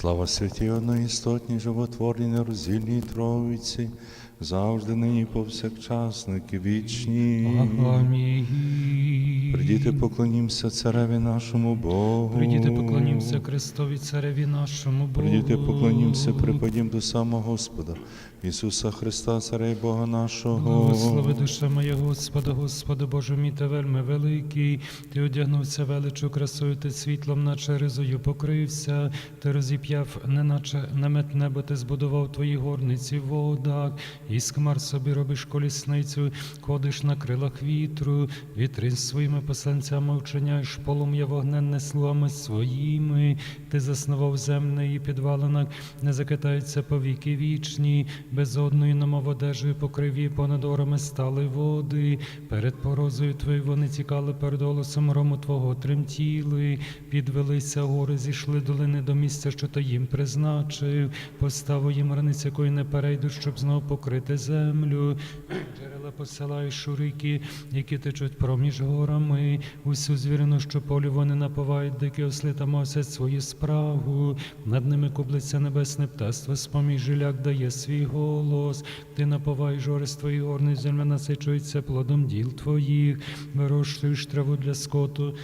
Слава святій одноістотній, животворній, нероздільній Троїці, завжди нині повсякчасники вічні. Амінь. Придіти поклонімся цареві нашому Богу. Придіти поклонімося Христові Цареві нашому Богу. Придіти поклонімся, припадім до самого Господа, Ісуса Христа, Царя і Бога нашого. Благослови душа моя Господа, Господи Боже мій та вельми великий. Ти одягнувся величу красою, ти світлом, наче ризою покрився. Ти розіп'яв, неначе намет небо, ти збудував твої горниці в водах. Із хмар собі робиш колісницю, ходиш на крилах вітру, вітри своїми посланцями вчиняєш полум'я вогненне слугами своїми. Ти заснував земне і підвалинах, не закитаються повіки вічні, без одної намов покрив її понад орами стали води. Перед порозою твоєю вони тікали перед голосом рому твого тремтіли, підвелися гори, зійшли долини до місця, що ти їм призначив. Поставив їм раниць, якої не перейдуть, щоб знов покрити землю. Джерела посилаєш у ріки, які течуть проміж горами. Усю звірину, що полі вони напувають, дикі осли та мосять свою справу. Над ними кублиться небесне птаство, з-поміж жиляк дає свій голос. Ти наповай гори з твоїх горних земля насичується плодом діл твоїх, вирощуєш траву для скоту.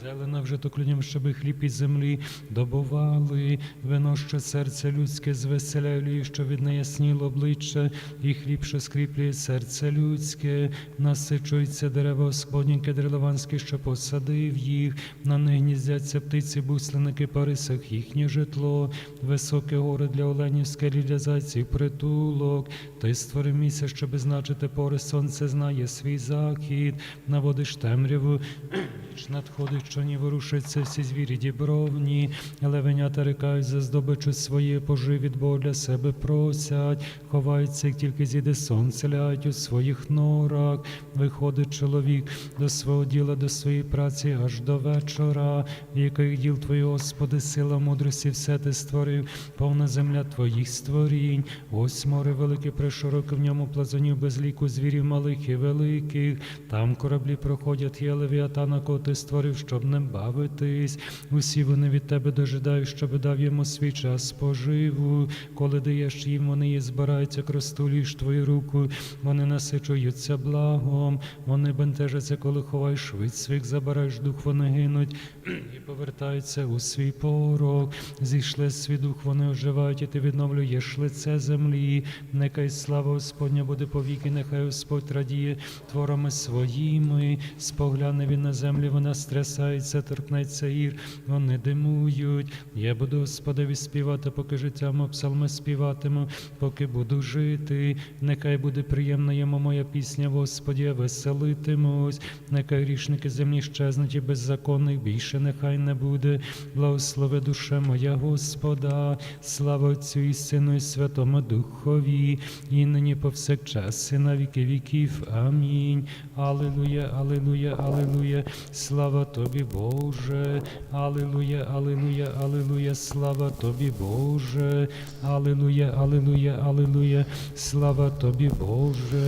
Зелена вже то щоби хліб із землі добували, вино, що серце людське звеселяє, що від неї сніло обличчя, і хліб, що скріплює серце людське, насичується дерева Господні, кедрилованське, що посадив їх, на них гніздяться птиці, буслиники, парисах їхнє житло, високе горе для оленів, скелі для зайців, притулок. Ти створив місяць, щоб значити пори, сонце знає свій захід, наводиш темряву, ніч надходить, що ні ворушаться всі звірі дібровні, левенята рикають за здобичу своє пожив від Бога для себе просять, ховаються, як тільки зійде сонце, ляють у своїх норах, виходить чоловік до свого діла, до своєї праці аж до вечора, в яких діл твої, Господи, сила мудрості, все ти створив, повна земля твоїх створінь, ось море велике, пришироке в ньому плазунів без ліку звірів малих і великих, там кораблі проходять, є левіатана, кого ти створив, щоб ним бавитись. Усі вони від тебе дожидають, щоб дав йому свій час поживу. Коли даєш їм, вони і збираються, кростулюєш твою руку, вони насичуються благом, вони бентежаться, коли ховаєш швидь своїх, забираєш дух, вони гинуть і повертаються у свій порог. Зійшли свій дух, вони оживають, і ти відновлюєш лице землі. Нехай слава Господня буде повіки, нехай Господь радіє творами своїми. Спогляне він на землі, вона стрясається, торкнеться гір, вони димують. Я буду Господеві співати, поки життям псалми співатиму, поки буду жити. Нехай буде приємна йому моя пісня, Господі, я веселитимусь. Нехай грішники землі щезнуть і беззаконних більше нехай не буде. Благослови душе моя Господа, слава Отцю і Сину, і Святому Духові, і нині повсякчас, і на віки віків. Амінь. Алілуя, алілуя, алілуя, слава тобі, Боже. Алілуя, алілуя, алілуя, слава тобі, Боже. Алілуя, алілуя, алілуя, слава тобі, Боже.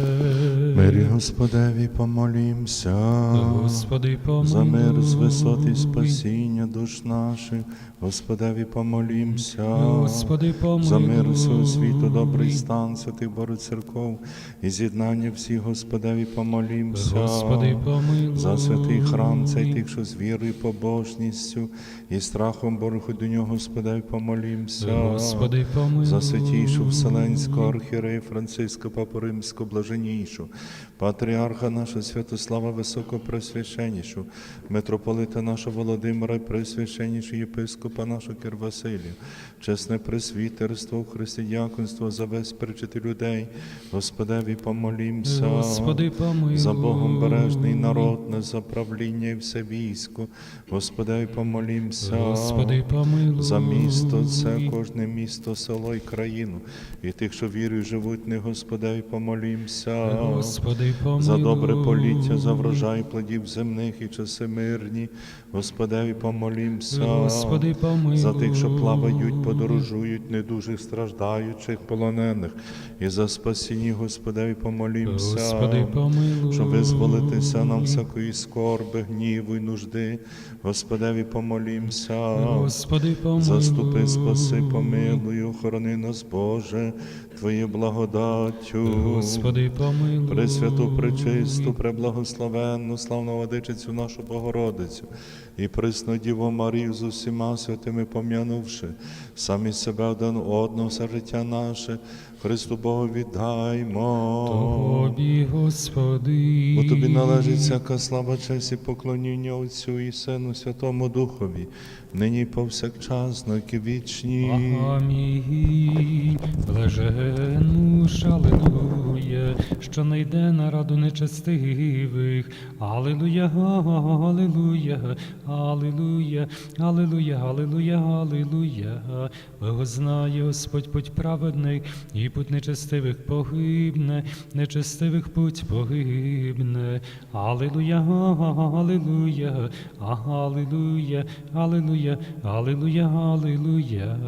Мирі Господеві помолімся. Господи, помилуй. За мир з висоти спасіння душ наших, Господеві помолімся. Господи, помилуй. За мир всього світу, добрий стан святих Бори церков і з'єднання всіх, Господеві помолімся. Господи, помилуй. За святий храм, цей тих, що з вірою, побожністю і страхом Божих до нього, Господеві помолімся. Господи, помилуй. За святійшу Вселенського архієрея Франциска Папу Римського блаженішу, патріарха нашого Святослава Високопресвященнішу, митрополита нашого Володимира Пресвященнішу єпископа нашого Кир Василія, чесне пресвітерство, християнство за весь перечити людей, Господеві помолімся. Господи, помилуй. За Богом бережний народ, на заправління і все військо, Господеві помолімся. Господи, помилуй. За місто, це кожне місто, село і країну, і тих, що вірою живуть, не Господеві помолімся. Господи, помилуй. За добре поліття, за врожай плодів земних і часи мирні, Господеві помолімся. Господи, помилуй. За тих, що плавають, подорожують, недужих страждаючих, полонених, і за спасіння Господеві помолімся. Господи, помилуй. Щоб визволитися нам всякої скорби, гніву і нужди Господеві помолімся. Господи, помилуй. Заступи, спаси, помилуй, охорони нас, Боже, Твоєю благодаттю. Господи, помилуй. Пресвяту, пречисту, преблагословенну, славну водичицю нашу Богородицю і присну Діву Марію з усіма святими пом'янувши, самі себе один одного, все життя наше, Христу Богу віддаймо. Тобі, Господи. Бо тобі належить всяка слава, честь і поклоніння Отцю і Сину, Святому Духові, нині і повсякчас, на вічні. Амінь. Блаженну шалелуя, що не йде на раду нечестивих. Алілуя, алілуя, Аллилуйя, Аллилуйя, Аллилуйя, Аллилуйя. Благознає Господь путь праведний і путь нечестивих погибне, нечестивих путь погибне. Аллилуйя, Аллилуйя, Аллилуйя, Аллилуйя, Аллилуйя, Аллилуйя.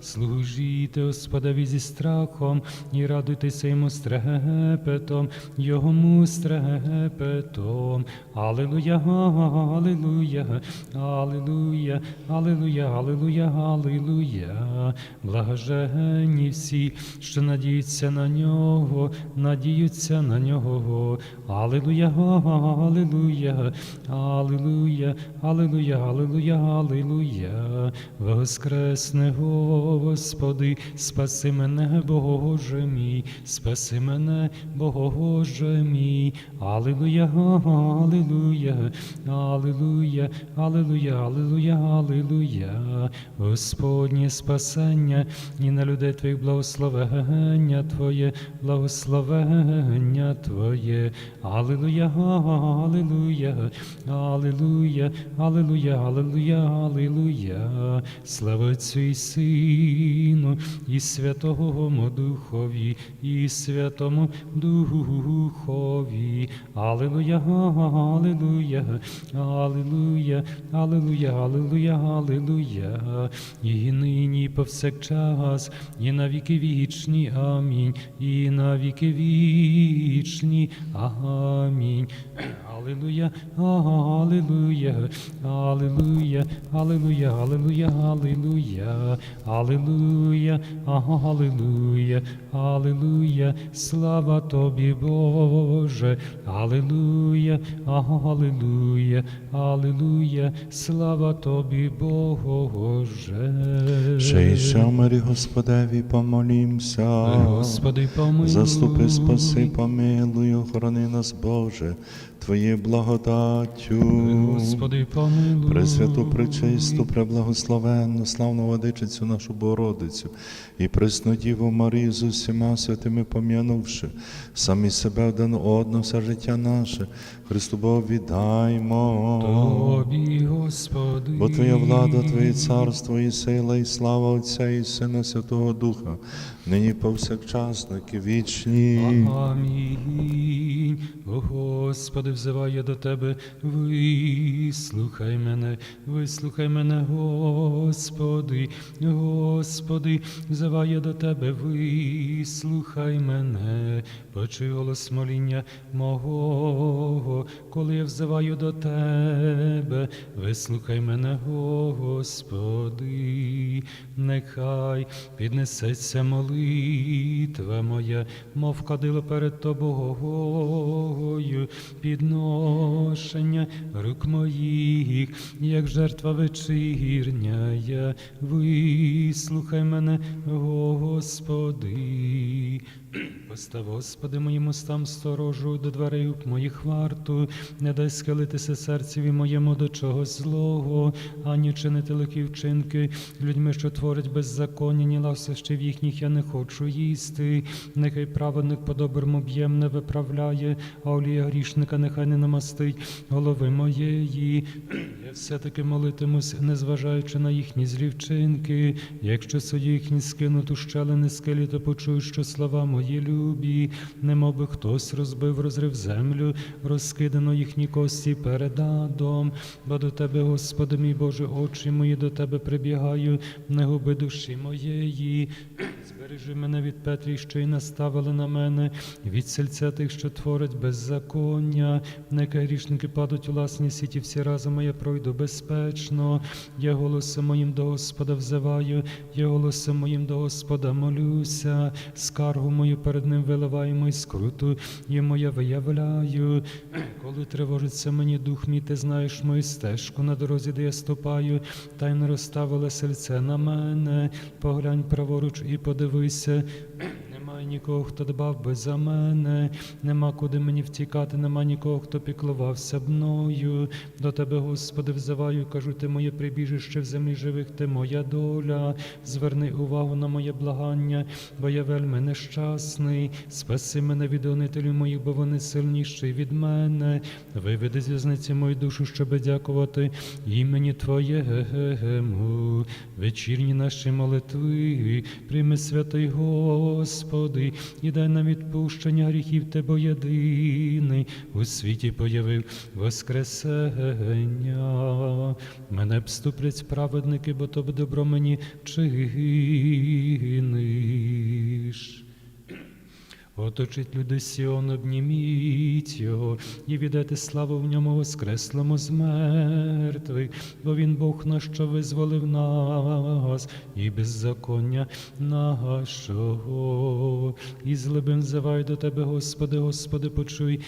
Служіте Господові зі страхом і радуйтеся йому стрепетом, йому стрепетом. Аллилуйя, Аллилуйя. Аллилуйя, Аллилуйя, Аллилуйя, Аллилуйя. благожені всі, що надіються на нього, надіються на нього. Аллилуйя, Аллилуйя, Аллилуйя, Аллилуйя, Аллилуйя, Аллилуйя. Воскресне Господи, спаси мене, Боже мій, спаси мене, Боже мій. Аллилуйя, Аллилуйя, Аллилуйя. Аллилуйя, Аллилуйя, Аллилуйя, Господнє спасення, і на людей Твоїх благословення Твоє, благословення Твоє, Аллилуйя, Аллилуйя, Аллилуйя, Аллилуйя, Аллилуйя, Аллилуйя, слава Цю Сину, і Святому Духові, і Святому Духові, Аллилуйя, Аллилуйя, Аллилуйя алілуя, алілуя, алілуя. І нині, повсякчас, і на віки вічні. Амінь. І на віки вічні. Амінь. Алілуя, алілуя, алілуя, алілуя, алілуя, алілуя, алілуя, алілуя, алілуя, слава тобі, Боже, алілуя, алілуя, алілуя, слава тобі, Боже. Й ще Господеві помолімся. Господи, помилуй. Заступи, спаси, помилуй, охорони нас, Боже, Твоєю благодаттю. Господи, помилуй. Пресвяту, пречисту, преблагословенну, славну водичицю нашу Богородицю і пресну Діву Марію з усіма святими пом'янувши, самі себе один одного, все життя наше, Христу Богу віддаймо. Тобі, Господи. Бо Твоя влада, Твоє царство і сила, і слава Отця і Сина Святого Духа, нині повсякчас, на віки вічні. Амінь. Господи, взиваю до Тебе, вислухай мене, вислухай мене, Господи, Господи, взиваю до Тебе, вислухай мене, почуй голос моління мого, коли я взиваю до Тебе, вислухай мене, Господи, нехай піднесеться молитва моя, мов кадило перед тобою, підношення рук моїх, як жертва вечірня, я вислухай мене, Господи. Постав, Господи, моїм устам сторожу до дверей моїх варту, не дай схилитися серцеві моєму до чогось злого, ані чинити лихі вчинки людьми, що творять беззаконня, ні ласощів їхніх я не хочу їсти. Нехай праведник по доброму б'єм не виправляє, а олія грішника нехай не намастить голови моєї. Я все-таки молитимусь, незважаючи на їхні злі вчинки. Якщо судді їхні скинуть у щелини скелі, то почую, що слова мої любі. немов би хтось розбив, розрив землю, розкидано їхні кості перед адом. Бо до тебе, Господи, мій Боже, очі мої до тебе прибігаю, не губи душі моєї. Збережи мене від Петрі, що й наставили на мене, від сельця тих, що творять беззаконня. Нехай грішники падуть у власні сіті, всі разом я пройду безпечно. Я голосом моїм до Господа взиваю, я голосом моїм до Господа молюся, скаргу мою перед ним виливаємо і скруту йому я виявляю. Коли тривожиться мені дух мій, ти знаєш мою стежку на дорозі, де я ступаю, та й не розставила сельце на мене. Поглянь праворуч і подивися. Нікого, хто дбав би за мене, нема куди мені втікати, нема нікого, хто піклувався мною. До тебе, Господи, взиваю, кажу, ти моє прибіжище в землі живих, ти моя доля. Зверни увагу на моє благання, бо я вельми нещасний. Спаси мене від гонителів моїх, бо вони сильніші від мене. Виведи з в'язниці мою душу, щоби дякувати імені Твоєму. Вечірні наші молитви, прийми святий Господи, і дай нам відпущення гріхів Тебе єдиний, у світі появив Воскресення. Мене вступлять праведники, бо то б добро мені чиниш. Оточить люди Сіон, обніміть його, і віддайте славу в ньому воскреслому з мертвих, бо він Бог наш, що визволив нас, і беззаконня нашого. І злибим взивай до тебе, Господи, Господи, почуй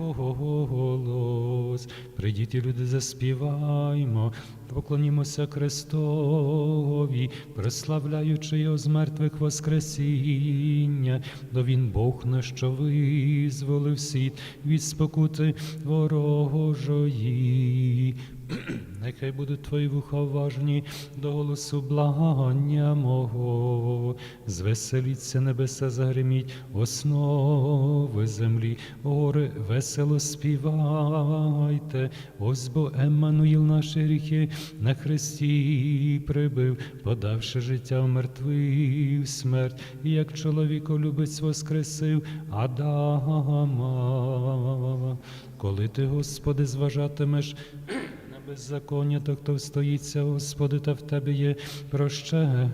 його голос. Прийдіть, люди, заспіваймо, поклонімося Христові, прославляючи його з мертвих Воскресіння, бо він Бог наш, що визволив світ від спокути ворожої. Нехай будуть твої вуха уважні до голосу благання мого. Звеселіться небеса, загриміть основи землі, гори весело співайте. Ось бо Еммануїл наші гріхи на хресті прибив, подавши життя в мертвих смерть, і як чоловіколюбець воскресив Адама. Коли ти, Господи, зважатимеш беззаконня, то хто встоїться, Господи, та в тебе є прощення.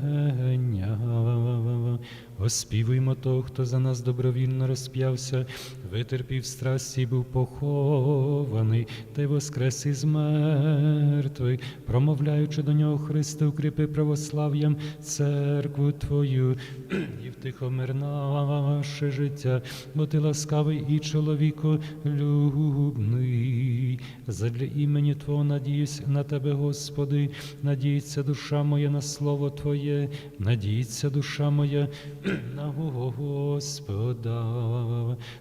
Оспівуймо того, хто за нас добровільно розп'явся, витерпів страсті, був похований, та й воскрес із мертвих, промовляючи до нього Христе, укріпи православ'ям церкву Твою, і втихомир наше життя, бо ти ласкавий і чоловіко любний. Задля імені Твого надіюсь на Тебе, Господи, надіється душа моя на слово Твоє, надіється душа моя на Господа.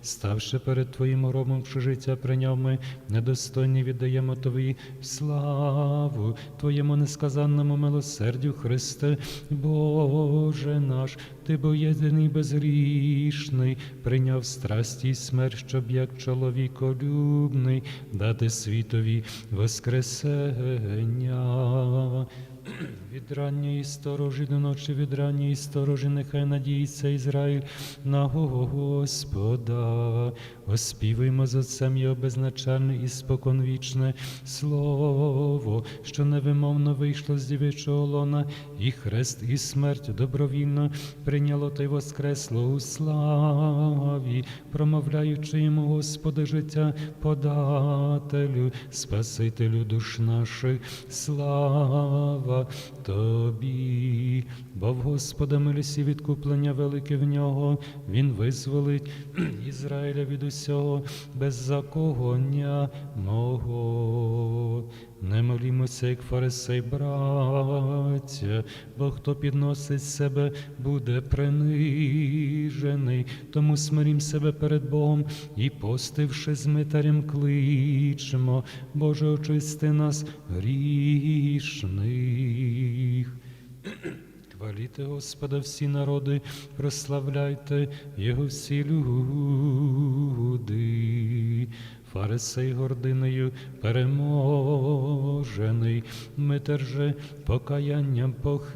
Ставши перед Твоїм громом, що життя прийняв ми, недостойні віддаємо Тобі славу, Твоєму несказанному милосердю, Христе, Боже наш, Ти бо єдиний безгрішний, прийняв страсті й смерть, щоб як чоловіколюбний дати світові воскресення. Від ранньої сторожі до ночі, від ранньої сторожі, нехай надіється Ізраїль на Господа. Оспівуємо з Отцем Його безначальне і споконвічне слово, що невимовно вийшло з дівичого лона, і хрест, і смерть добровільно прийняло та й воскресло у славі, промовляючи йому, Господи, життя подателю, Спасителю душ наших, слава Тобі, бо в Господа милості відкуплення велике в нього, Він визволить Ізраїля від усього беззаконня мого. Не молімося, як фарисей, браття, бо хто підносить себе, буде принижений. Тому смирім себе перед Богом і, постивши з митарем, кличемо, Боже, очисти нас грішних. Хваліте Господа всі народи, прославляйте Його всі люди. Фарисей гординою переможений, Митер же покаянням похилений,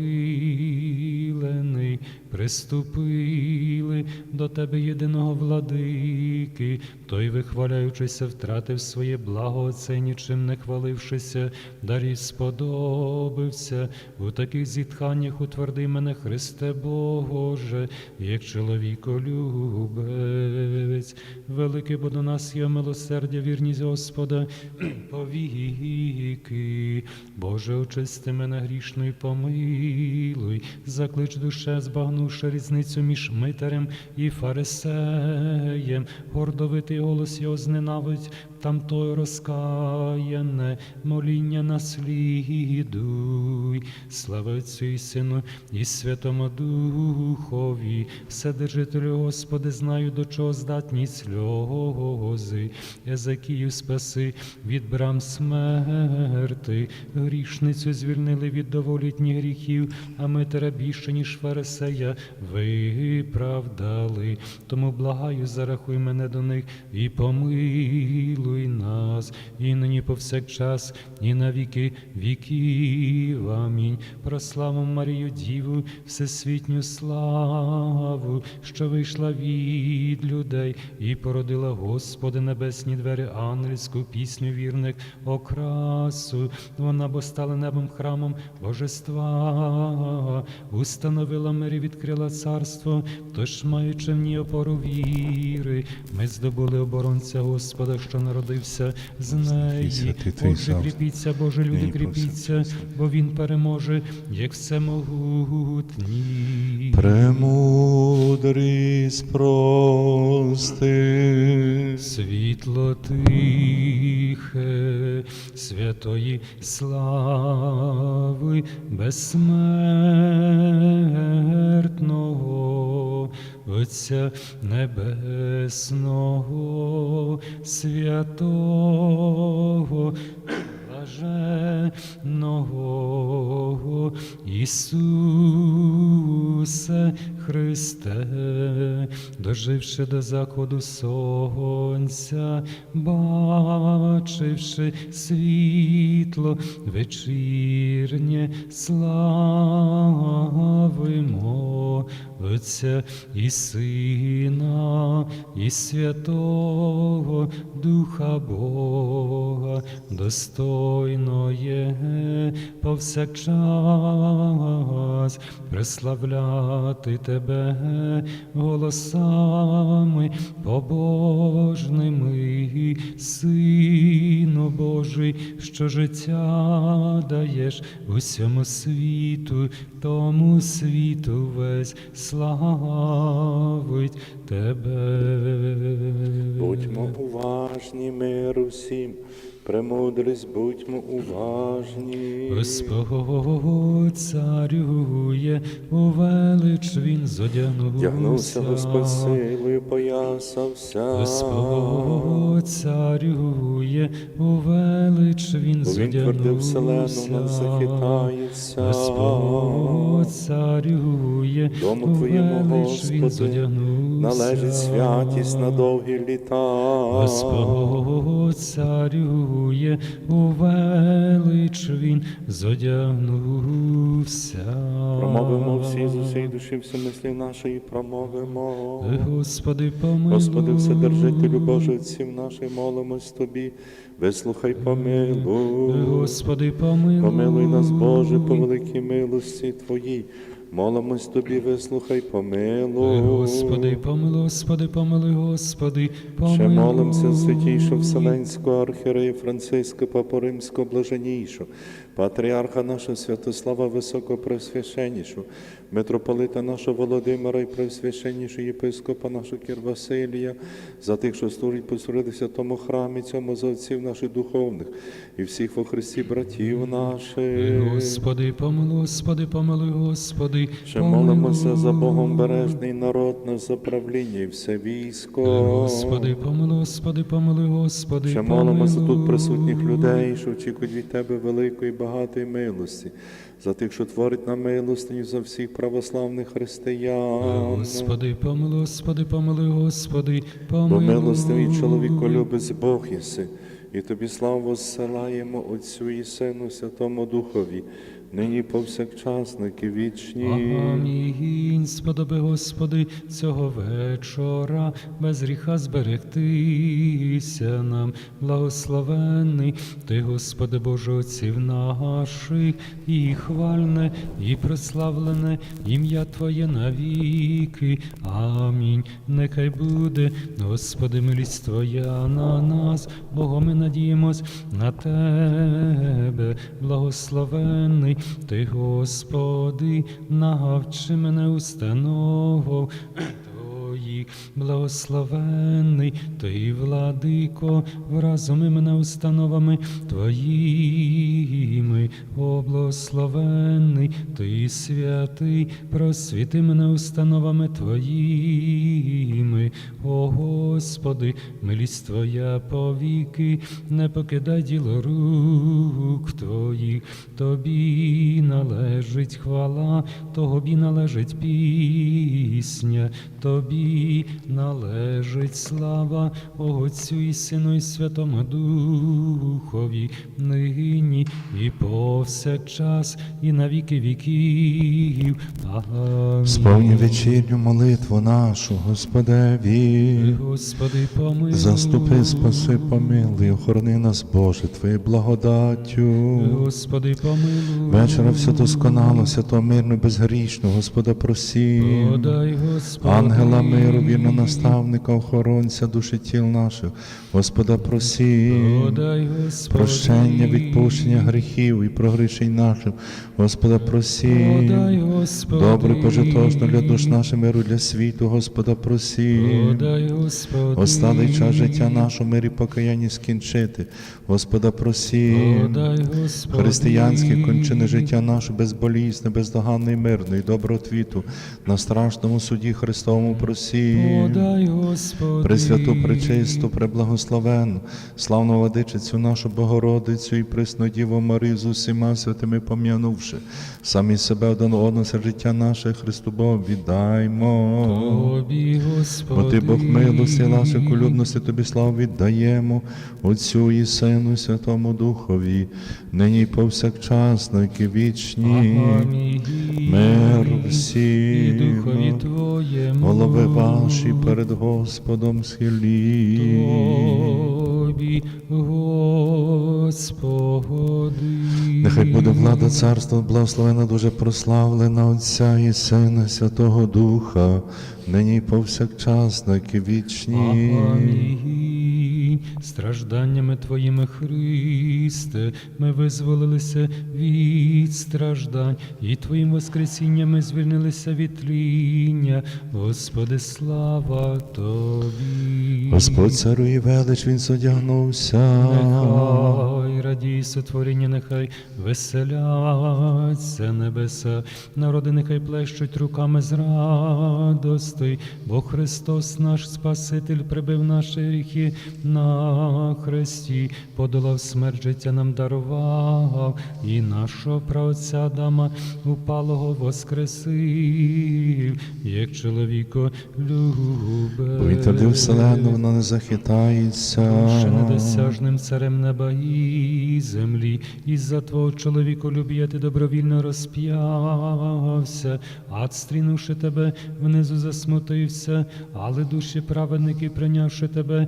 приступили до тебе єдиного владики, той, вихваляючися, втратив своє благо, оце нічим не хвалившися, дарі сподобався. У таких зітханнях утверди мене, Христе Боже, як чоловіколюбець. Велике бо до нас є милосердя, вірність Господа повіки. Боже, очисти мене грішну і помилуй, заклич душе, збагнувши різницю між митарем і фарисеєм. Гордовитий голос його зненавидь, там той розкаяне, моління наслідуй. Слава Отцю і Сину і Святому Духові, Вседержителю Господи, знаю, до чого здатні сльози. Езекію спаси від брам смерти, грішницю звільнили від доволітніх гріхів, а ми тебе більше, ніж фарисея, виправдали. Тому благаю, зарахуй мене до них і помилуй нас, і нині повсякчас, і на віки віків. Амінь. Прославу Марію Діву, всесвітню славу, що вийшла від людей і породила Господи небесні двері, ангельську пісню вірних окрасу. Вона бо стала небом храмом божества, установила мирі, відкрила царство, тож маючи в ній опору віри, ми здобули оборонця Господа, що народився з неї. Боже, кріпіться, Боже, люди, кріпіться, бо Він переможе, як всемогутній. Премудрість прости. Світло тихе, святої слави, безсмертного, Отця Небесного, святого, блаженного Ісусе Христе, доживши до заходу сонця, бачивши світло вечірнє, славимо Отця і Сина, і Святого Духа Бога, достойно є повсякчас прославляти Тебе голосами побожними, Сину Божий, що життя даєш усьому світу, тому світу весь славить Тебе. Будьмо уважні, мир усім, премудрість, будьмо уважні. Господь царює, у велич він зодягнувся. Вдягнувся Господь силою, поясався. Господь царює, у велич він Бо він твердив вселену, зодягнувся. захитається. Господь царює, Дому у Твоєму, велич він Господи, зодягнувся. належить святість на довгі літа. Господь царює, у велич він зодягнувся. Промовимо всі з усієї душі, всі мислі нашої, промовимо. Господи, помилуй. Господи, Вседержителю Боже, отців наших, молимось Тобі, вислухай, помилуй. Господи, помилуй. Помилуй нас, Боже, по великій милості Твоїй. Молимось Тобі, вислухай, помилуй. Господи, помилуй, Господи, помилуй, Господи, помилуй. Ще молимося святійшого Вселенського архірея Франциска, Папу Римського блаженнішого, патріарха нашого Святослава Високопресвященнішого, митрополита нашого Володимира і пресвященнішого єпископа нашого Кір Василія, за тих, що служать посередися тому храмі, цьому за отців наших духовних і всіх во Христі братів наших. Господи, помилуй, Господи, помилуй, Господи, Ще молимося за Богом бережний народ наш за правління і все військо. Господи, помилуй, Господи, помилуй, Господи, Ще молимося тут присутніх людей, що очікують від Тебе великої багатої милості, за тих, що творить на милостиню за всіх православних християн. Господи, помилуй, Господи, помилуй, Господи, Бо милостивий чоловіко любить Бог єси, і тобі славу зсилаємо Отцю і Сину Святому Духові, нині повсякчас, на вічні. Амінь, сподоби, Господи, цього вечора без гріха зберегтися нам, благословенний Ти, Господи Боже, отців наших, і хвальне, і прославлене ім'я Твоє навіки. Амінь. Нехай буде, Господи, милість Твоя на нас, Богом ми надіємось на Тебе, благословенний Ти, Господи, навчи мене установу Твоїх, благословенний Ти, владико, вразуми мене установами Твоїми, о благословенний Ти, святий, просвіти мене установами Твоїми, о Господи, милість Твоя повіки, не покидай діло рук Твоїх, Тобі належить хвала, Тобі належить пісня, Тобі належить слава, Отцю і Сину і Святому Духові, нині і повсякчас, і на віки віків. Амінь. Сповні вечірню молитву нашу, Господеві. Господи, помилуй. Заступи, спаси, помилуй, охорони нас, Боже, Твоєю благодаттю. Господи, помилуй. Вечора все досконало, свято мирно, безгрішно, Господа просім. Подай, Господи. Ангела миру, вірно наставника, охоронця душі тіл наших, Господа просім. Прощення, відпущення гріхів і прогрішень наших, Господа Господи. Добре, пожитожно для душ наших миру для світу, Господа. Подай, Осталий час життя нашого мирі покаянні скінчити, Господа Господи. Християнські кончини життя наше безболісне, бездоганне і мирне і добротвіту на страшному суді Христовому просім. Подай, Пресвяту, пречисту, преблагословенну, славну владичицю нашу Богородицю і пресну Діву Марію з усіма святими пом'янувши, самі себе один одного життя наше Христу Богу віддаймо. Тобі, Господи. Бо ти Бог милості, ласок, улюбності, тобі славу віддаємо, Отцю і Сину, і Святому Духові, нині й повсякчас, на віки вічні. Амінь. Мир І всім. Духові Твоєму. Ваші перед Господом схилі. Тобі, Господи. Нехай буде влада царства, благословена, дуже прославлена Отця і Сина, Святого Духа, нині повсякчас, на вічні. Амінь. Стражданнями Твоїми, Христе, ми визволилися від страждань, і Твоїм воскресінням ми звільнилися від тління. Господи, слава Тобі. Господь царує велич, він зодягнувся. Нехай радій сотворіння, нехай веселяться небеса, народи нехай плещуть руками з радости, бо Христос наш Спаситель прибив наші гріхи на хресті, подолав смерть життя нам дарував, і нашого праотця Адама упалого воскресив, як чоловіко любе. Повітря вселену, вона не захитається. Ще недосяжним царем неба і землі, і за твого чоловіколюбія ти добровільно розп'явся, ад стрінувши тебе, внизу засмутився, але душі праведники, прийнявши тебе,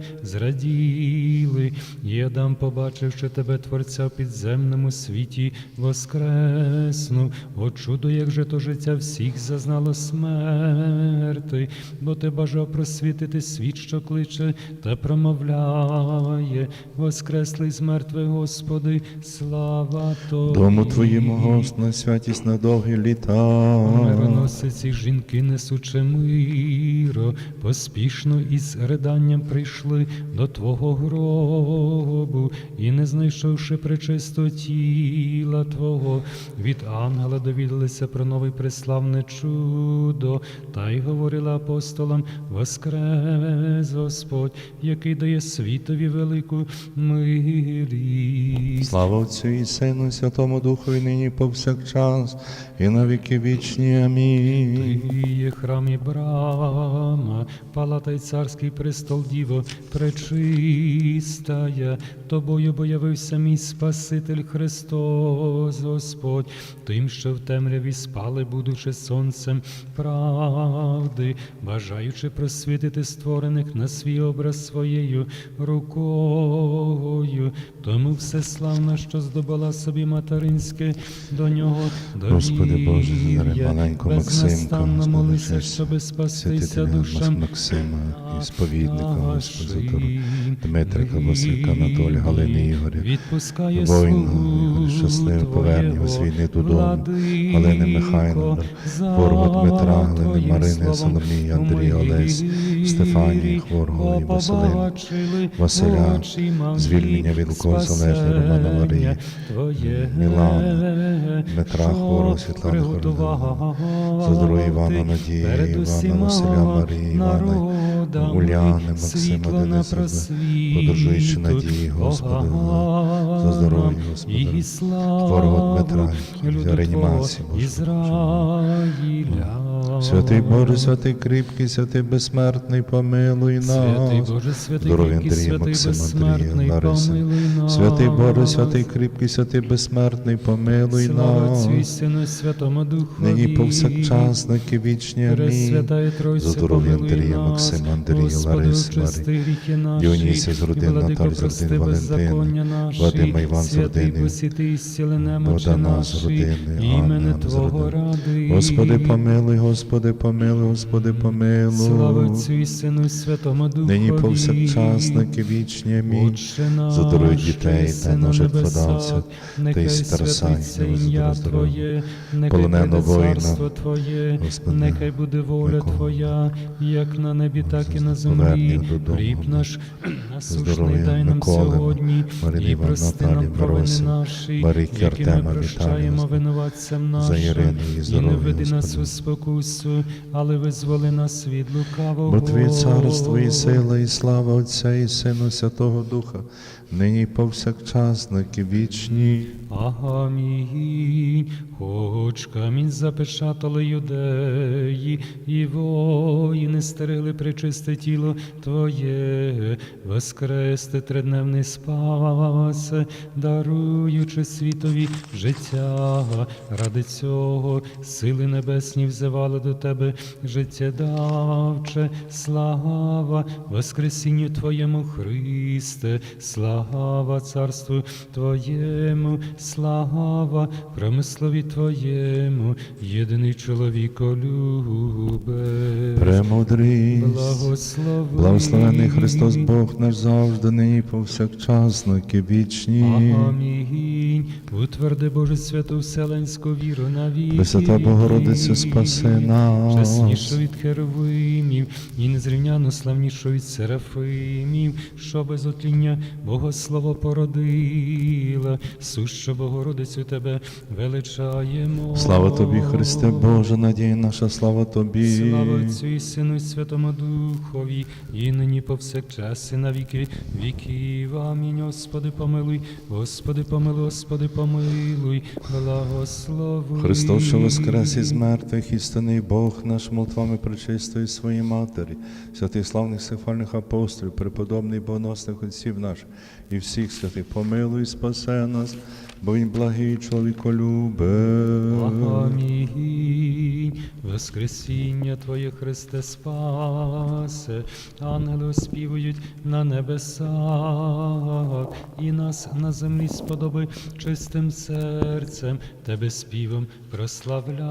зраділи. І Адам, побачивши тебе, Творця в підземному світі, воскреснув. О чудо, як же то життя всіх зазнало смерти, бо ти бажав просвітити світ, що кличе та промовляє, воскреслий з мертвих, Господи, слава Тобі. Дому Твоєму, Господи, святість на довгі літа. Мироносиці жінки несучи миро, поспішно із риданням прийшли до Твого гробу, і не знайшовши пречисто тіла Твого, від ангела довідалися про нове преславне чудо, та й говорила апостолам, воскрес Господь, який дає світові велику милість. Слава Отцю і Сину, і Святому Духові нині повсякчас, і на віки вічні. Амінь. Ти є храм і брама, палата й царський престол діво, пречистая, тобою боявився мій Спаситель Христос Господь, тим, що в темряві спали, будучи сонцем правди, бажаючи просвітити створених на свій образ своєю рукою, тому всеславна, що здобула собі материнське до нього Господи Боже, задари маленьку молися, щоби спастися душам. Максима і сповідника, Господи. Дмитрика, Василька, Анатолія, Галини, Ігоря, воїна, щасливе повернення з війни додому, Галини Михайловни, за Ворога Дмитра, Галини Марини, Соломії, Андрія, Олесь, Стефанії, Хворого і Василини, Василя, звільнення від залежної Романа Марії, Мілана, Дмитра, Хворого, Світлани приготував За здоров'я Івана, Надії, Івана, Василя, Марії, Івана, народами, Уляни, Максима, Дениса, подорожуючи надії, Господи, за здоров'я, Господи, хворого Дмитра, за реанімацію, Ізраїля. Святий Боже, святий кріпкий, святий безсмертний, помилуй Святий нас. Боже, святий кріпкий, святий безсмертний, помилуй нас. Святий Боже, святий кріпкий, святий безсмертний, помилуй нас. Святому Духові. Нині повсякчас, на вічні. Амінь. За здоров'я Андрія. Максима, Марії. гріхи наші. Діонісія з родин, Наталі з родин, наші. Вадима, Іван з родини, Богдана з родини, Анна з родини. Господи, помилуй, Господи, помилуй, Господи, помилуй. Слава Отцю і Сину, і Святому Духові. Нині повсякчас, на вічні. Амінь. Отче За здоров'я дітей, дай на на жертву небесах, давця, нехай та й його ім'я. Твоє, нехай буде воїна, царство Твоє, нехай буде воля Твоя, як на небі, так і на землі. Хліб наш насущний дай нам сьогодні, і прости нам провини наші, які ми прощаємо винуватцям нашим, і і не веди нас у спокусу, але визволи нас від лукавого. Бо Твоє царство і сила, і слава Отця і Сину, Святого Духа, нині повсякчас, на вічні. Амінь. Хоч камінь запечатали юдеї, і воїни стерегли причисте тіло Твоє, воскрести тридневний спасе, даруючи світові життя. Ради цього сили небесні взивали до Тебе життя давче, слава, Воскресінню Твоєму Христе, слава Царству Твоєму, слава промислові Твоєму, єдиний чоловіколюбе. Премудрість. Благослови. Благословений Христос Бог наш завжди, нині і повсякчас, на вічні. Амінь. Утверди Боже святу вселенську віру на віки. Пресвята Богородиця, спаси нас. Чеснішу від херовимів і незрівняно славнішу від серафимів, що без отління Богослово породила, сущу Богородицю Тебе величаємо. Слава Тобі, Христе Боже, надія наша, слава Тобі. Слава Отцю і Сину, і Святому Духові, і нині повсякчас, і на віки віків. Амінь. Господи, помилуй, Господи, помилуй, Господи, помилуй, благослови. Христос, що воскрес із мертвих, істинний Бог наш молитвами причистої своїй Матері, святих славних сихвальних апостолів, преподобний богоносних отців наших і всіх святих, помилуй, спасе нас, бо Він благий. Амінь. Воскресіння Твоє Христе спасе, ангели оспівують на небесах, і нас на землі сподоби чистим серцем, Тебе співом прославляти.